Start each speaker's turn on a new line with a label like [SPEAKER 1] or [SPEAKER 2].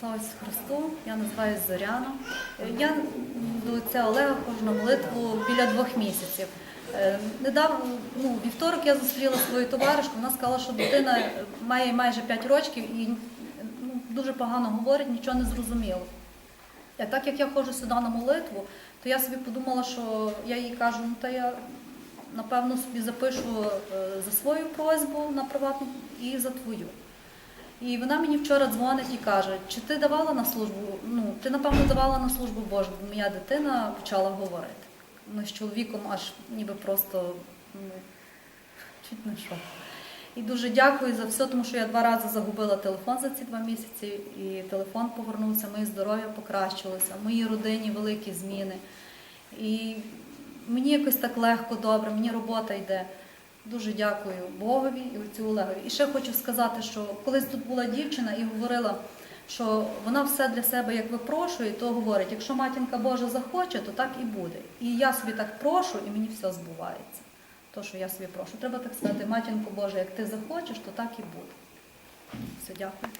[SPEAKER 1] Слава Ісусу Христу, я називаюся Зоряна. Я до отця Олега ходжу на молитву біля двох місяців. Е, Недавно, ну, вівторок я зустріла свою товаришку, вона сказала, що дитина має майже 5 років і ну, дуже погано говорить, нічого не зрозуміло. А так як я ходжу сюди на молитву, то я собі подумала, що я їй кажу, ну та я напевно собі запишу е, за свою просьбу на приватну і за твою. І вона мені вчора дзвонить і каже, чи ти давала на службу, ну, ти, напевно, давала на службу Божу, бо моя дитина почала говорити. Ми з чоловіком аж ніби просто ну, чуть не що. І дуже дякую за все, тому що я два рази загубила телефон за ці два місяці, і телефон повернувся, моє здоров'я покращилося, в моїй родині великі зміни. І мені якось так легко, добре, мені робота йде. Дуже дякую Богові і отцю Олегові. І ще хочу сказати, що колись тут була дівчина і говорила, що вона все для себе як випрошує, то говорить, якщо матінка Божа захоче, то так і буде. І я собі так прошу, і мені все збувається. То, що я собі прошу. Треба так сказати, матінко Божа, як ти захочеш, то так і буде. Все, дякую.